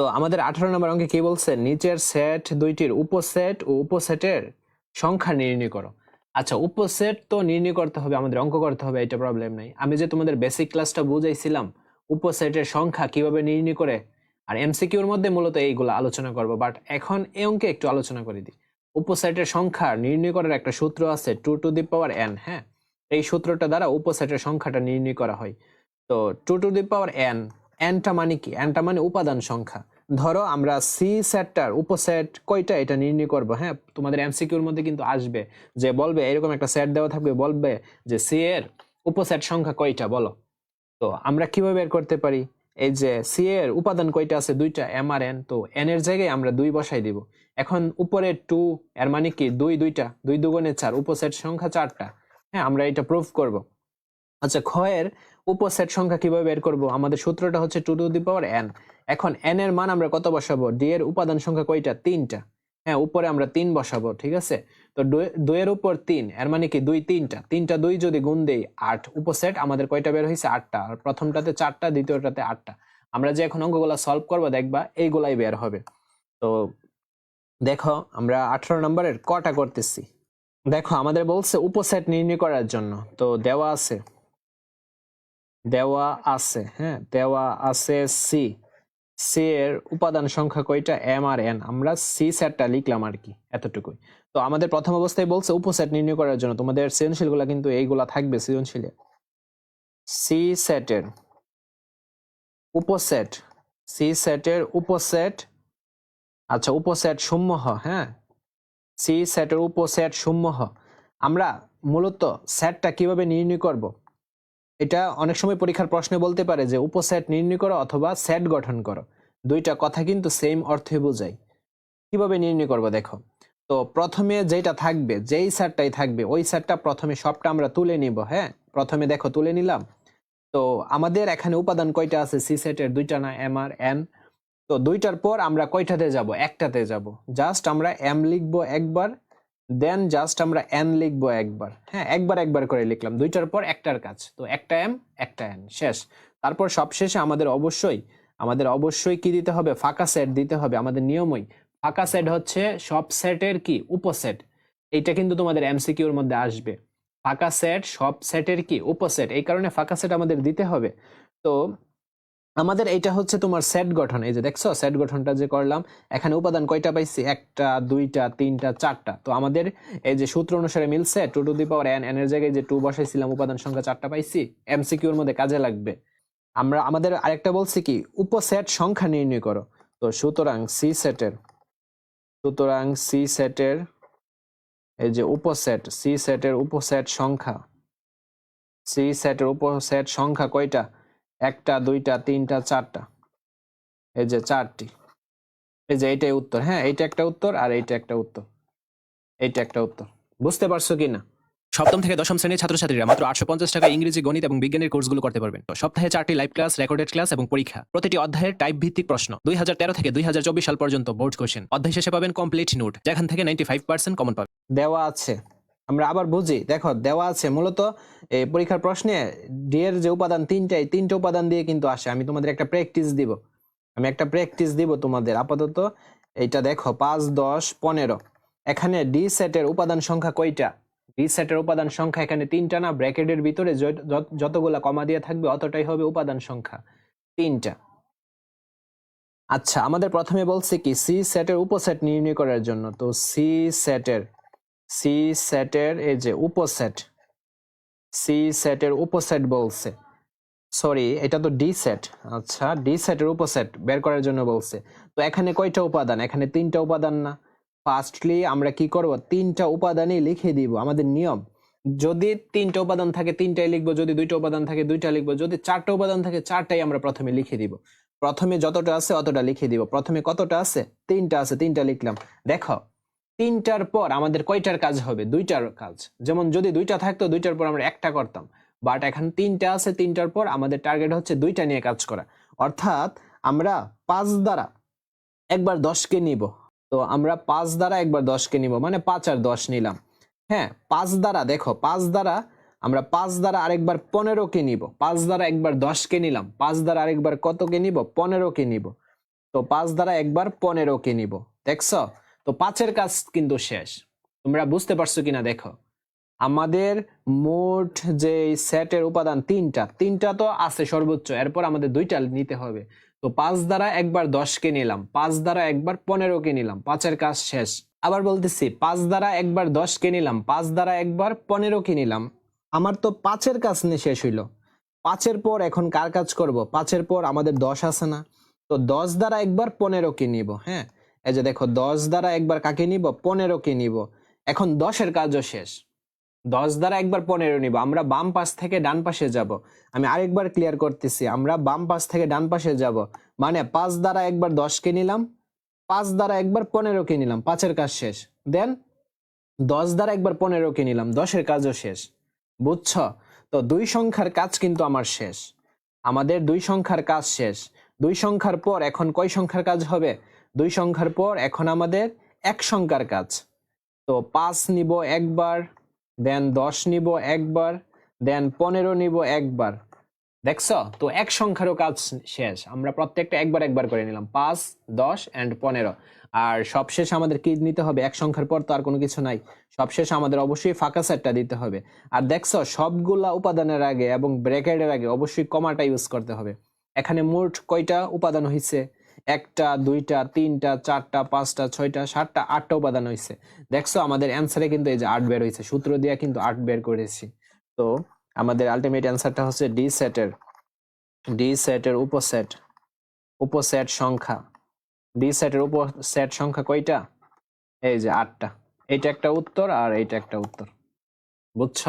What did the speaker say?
তো আমাদের আঠারো নম্বর অঙ্কে কি বলছে? নিচের সেট দুইটির উপসেট ও উপসেটের সংখ্যা নির্ণয় করো। আচ্ছা উপসেট তো নির্ণয় করতে হবে, আমাদের অঙ্ক করতে হবে, এটা প্রবলেম নাই। আমি যে তোমাদের বেসিক ক্লাসটা বুঝাইছিলাম, উপসেটের সংখ্যা কীভাবে নির্ণয় করে, আর এমসিকিউর মধ্যে মূলত এইগুলো আলোচনা করব বাট এখন এই অঙ্কে একটু আলোচনা করে দিই। উপসেটের সংখ্যা নির্ণয় করার একটা সূত্র আছে two to the power n হ্যাঁ? এই সূত্রটা দ্বারা উপসেটের সংখ্যাটা নির্ণয় করা হয়। তো two to the power n এনটা মানে কি? এনটা মানে উপাদান সংখ্যা। ধরো আমরা সি সেটটার উপসেট কয়টা এটা নির্ণয় করব? হ্যাঁ তোমাদের এমসিকিউর মধ্যে কিন্তু আসবে যে বলবে, এরকম একটা সেট দেওয়া থাকবে, বলবে যে সি এর উপসেট সংখ্যা কয়টা বলো? তো আমরা কীভাবে বের করতে পারি? এই যে সি এর উপাদান কয়টা আছে? দুইটা এম আর এন তো এন এর জায়গায় আমরা দুই বসাই দিব। এখন উপরে টু এর মানে কি? দুই, দুইটা, দুই দুগুণে চার, উপসেট সংখ্যা চারটা। হ্যাঁ আমরা এটা প্রুফ করব। আচ্ছা ক্ষয়ের উপসেট সংখ্যা কীভাবে বের করব? আমাদের সূত্রটা হচ্ছে two to the power n এখন এন এর মান আমরা কত বসাবো? ডি এর উপাদান সংখ্যা কয়টা? তিনটা। হ্যাঁ উপরে আমরা তিন বসাবো, ঠিক আছে? তো দুই- দুইয়ের উপর তিন, এর মানে কি? দুই তিনটা। তিনটা দুই যদি গুণ দেই আট উপসেট আমাদের কয়টা বের হয়েছে আটটা। আর প্রথমটাতে চারটা, দ্বিতীয়টাতে আটটা। আমরা যে এখন অঙ্কগুলো সলভ করব, দেখবা এইগুলাই বের হবে। তো দেখো, আমরা আঠারো নম্বরের কটা করতেছি। দেখো, আমাদের বলছে উপসেট নির্ণয় করার জন্য। তো দেওয়া আছে। দেওয়া আছে হ্যাঁ? দেওয়া আছে সি সি এর উপাদান সংখ্যা কয়টা? এম আর এন আমরা সি সেটটা লিখলাম আর কি, এতটুকুই। তো আমাদের প্রথম অবস্থায় বলছে উপসেট নির্ণয় করার জন্য। তোমাদের সৃজনশীলগুলো কিন্তু এইগুলা থাকবে, সৃজনশীলে। সি সেটের উপসেট সি সেটের উপসেট আচ্ছা উপসেট সমূহ হ্যাঁ? সি সেটের উপসেট সমূহ আমরা মূলত সেটটা কীভাবে নির্ণয় করব? এটা অনেক সময় পরীক্ষার প্রশ্নে বলতে পারে যে উপসেট নির্ণয় করো অথবা সেট গঠন করো। দুইটা কথা কিন্তু সেম অর্থে বোঝায়। কীভাবে নির্ণয় করব দেখো? তো প্রথমে যেটা থাকবে, যেই সেটটাই থাকবে, ওই সেটটা প্রথমে সবটা আমরা তুলে নিব হ্যাঁ? প্রথমে দেখো তুলে নিলাম। তো আমাদের এখানে উপাদান কয়টা আছে? সি সেটের দুইটা না এম আর এন তো দুইটার পর আমরা কয়টাতে যাব? একটাতে যাব। জাস্ট আমরা এম লিখব একবার দেন জাস্ট আমরা এন লিখব একবার। হ্যাঁ একবার একবার করে লিখলাম। দুইটার পর একটার কাজ। তো একটা এম একটা এন শেষ। তারপর সবশেষে আমাদের অবশ্যই আমাদের অবশ্যই কি দিতে হবে? ফাঁকা সেট দিতে হবে আমাদের নিয়মই। ফাঁকা সেট হচ্ছে সব সেটের কি? উপসেট। এইটা কিন্তু তোমাদের এমসিকিউর মধ্যে আসবে। ফাঁকা সেট সব সেটের কি? উপসেট। এই কারণে ফাঁকা সেট আমাদের দিতে হবে। তো আমাদের এইটা হচ্ছে তোমার সেট গঠন। এই যে দেখছ সেট গঠনটা যে করলাম, এখানে উপাদান কয়টা পাইছি? একটা, দুইটা, তিনটা, চারটা। তো আমাদের এই যে সূত্র অনুসারে মিলছে two to the power n এর জায়গায় যে টু বসাইছিলাম, উপাদান সংখ্যা চারটা পাইছি এমসিকিউর মধ্যে কাজে লাগবে। আমরা, আমাদের আরেকটা বলছি কি, উপসেট সংখ্যা নির্ণয় করো। তো সুতরাং সি সেটের সুতরাং সি সেটের এই যে উপসেট সি সেটের উপসেট সংখ্যা সি সেটের উপসেট সংখ্যা কয়টা? একটা দুইটা তিনটা চারটা। এই যে চারটি। এই যে এইটাই উত্তর। হ্যাঁ এইটা একটা উত্তর আর এইটা একটা উত্তর। এইটা একটা উত্তর। বুঝতে পারছ কি না সপ্তম থেকে দশম শ্রেণির ছাত্রছাত্রীরা মাত্র আটশো পঞ্চাশ টাকা ইংরেজি গণিত এবং বিজ্ঞানের কোর্সগুলো করতে পারবেন। তো সপ্তাহে চারটি লাইভ ক্লাস রেকর্ডেড ক্লাস এবং পরীক্ষা। প্রতিটি অধ্যায়ের টাইপ ভিত্তিক প্রশ্ন। দুই হাজার তেরো থেকে দুই হাজার চব্বিশ সাল পর্যন্ত বোর্ড কোশ্চেন। অধ্যায় শেষে পাবেন কমপ্লিট নোট যেখান থেকে নাইনটি ফাইভ পার্সেন্ট কমন পাবেন। দেওয়া আছে। আমরা আবার বুঝি। দেখো, দেওয়া আছে মূলত পরীক্ষার প্রশ্নে ডি এর যে উপাদান তিনটাই, তিনটে উপাদান দিয়ে কিন্তু আসে। আমি তোমাদের একটা প্র্যাকটিস দিব। আমি একটা প্র্যাকটিস দিব তোমাদের। আপাতত এইটা দেখো, পাঁচ, দশ, পনেরো। এখানে ডি সেটের উপাদান সংখ্যা কয়টা? ডি সেটের উপাদান সংখ্যা এখানে তিনটা না? ব্র্যাকেটের ভিতরে যত- যত- যতগুলা কমা দিয়ে থাকবে, অতটাই হবে উপাদান সংখ্যা। তিনটা। আচ্ছা আমাদের প্রথমে বলছে কি সি সেটের উপসেট নির্ণয় করার জন্য। তো সি সেটের সি সেটের এই যে উপসেট সি সেটের উপসেট বলছে। সরি, এটা তো ডি সেট আচ্ছা ডি সেটের উপসেট বের করার জন্য বলছে। তো এখানে কয়টা উপাদান? এখানে তিনটা উপাদান না। ফার্স্টলি আমরা কি করব? তিনটা উপাদানই লিখে দিব আমাদের নিয়ম। যদি তিনটা উপাদান থাকে, তিনটাই লিখব। যদি দুইটা উপাদান থাকে, দুইটা লিখব। যদি চারটা উপাদান থাকে, চারটাই আমরা প্রথমে লিখে দিব। প্রথমে যতটা আছে, অতটা লিখে দিব। প্রথমে কতটা আছে? তিনটা আছে, তিনটা লিখলাম। দেখো তিনটার পর আমাদের কয়টার কাজ হবে? দুইটার কাজ। যেমন যদি দুইটা থাকতো, দুইটার পর আমরা একটা করতাম। বাট এখন তিনটা আছে, তিনটার পর আমাদের টার্গেট হচ্ছে দুইটা নিয়ে কাজ করা। অর্থাৎ আমরা পাঁচ দ্বারা একবার দশকে নিব। তো আমরা পাঁচ দ্বারা একবার দশকে নিব মানে পাঁচ আর দশ নিলাম। হ্যাঁ পাঁচ দ্বারা, দেখো, পাঁচ দ্বারা আমরা পাঁচ দ্বারা আরেকবার পনেরোকে নিব। পাঁচ দ্বারা একবার দশকে নিলাম। পাঁচ দ্বারা আরেকবার কতকে নিব? পনেরোকে নিব। তো পাঁচ দ্বারা একবার পনেরো কে নিব। দেখছ? তো পাঁচের কাজ কিন্তু শেষ। তোমরা বুঝতে পারছ কিনা দেখো। আমাদের মোট যে সেটের উপাদান তিনটা তিনটা তো আছে সর্বোচ্চ, এরপর আমাদের দুইটা নিতে হবে। তো পাঁচ দ্বারা একবার দশকে নিলাম, পাঁচ দ্বারা একবার পনেরোকে নিলাম, পাঁচের কাজ শেষ। আবার বলতেছি, পাঁচ দ্বারা একবার দশকে নিলাম, পাঁচ দ্বারা একবার পনেরোকে নিলাম। আমার তো পাঁচের কাজ নিয়ে শেষ হইল। পাঁচের পর এখন কার কাজ করব? পাঁচের পর আমাদের দশ আছে না। তো দশ দ্বারা একবার পনেরোকে নিব হ্যাঁ? এই যে দেখো, দশ দ্বারা একবার কাকে নিব? পনেরোকে নিব। এখন দশের কাজও শেষ। দশ দ্বারা একবার পনেরো নিব। আমরা বাম পাশ থেকে ডান পাশে যাব। আমি আরেকবার ক্লিয়ার করতেছি, আমরা বাম পাশ থেকে ডান পাশে যাব। মানে পাঁচ দ্বারা একবার দশকে নিলাম, পাঁচ দ্বারা একবার পনেরোকে নিলাম, পাঁচের কাজ শেষ। দেন দশ দ্বারা একবার পনেরোকে নিলাম, দশের কাজও শেষ। বুঝছ? তো দুই সংখ্যার কাজ কিন্তু আমার শেষ। আমাদের দুই সংখ্যার কাজ শেষ। দুই সংখ্যার পর এখন কয় সংখ্যার কাজ হবে? দুই সংখ্যার পর এখন আমাদের এক সংখ্যার কাজ। তো পাঁচ নিব একবার, দেন দশ নিব একবার, দেন পনেরো নিব একবার। দেখছ? তো এক সংখ্যারও কাজ শেষ। আমরা প্রত্যেকটা একবার একবার করে নিলাম। পাঁচ, দশ অ্যান্ড পনেরো। আর সবশেষ আমাদের কি নিতে হবে? এক সংখ্যার পর তো আর কোনো কিছু নাই। সবশেষ আমাদের অবশ্যই ফাঁকা সেটটা দিতে হবে। আর দেখছ? সবগুলা উপাদানের আগে এবং ব্র্যাকেটের আগে অবশ্যই কমাটা ইউজ করতে হবে। এখানে মোট কয়টা উপাদান হয়েছে একটা, দুইটা, তিনটা, চারটা, পাঁচটা, ছয়টা, সাতটা আটটা উপাদান হয়েছে দেখছ, আমাদের অ্যান্সারে কিন্তু এই যে আট বের হয়েছে সূত্র দিয়ে কিন্তু আট বের করেছি। তো, আমাদের আলটিমেট অ্যান্সারটা হচ্ছে ডি সেটের ডি সেটের উপসেট উপসেট সংখ্যা। ডি সেটের উপসেট সংখ্যা কয়টা? এই যে আটটা। এইটা একটা উত্তর আর এইটা একটা উত্তর। বুঝছ?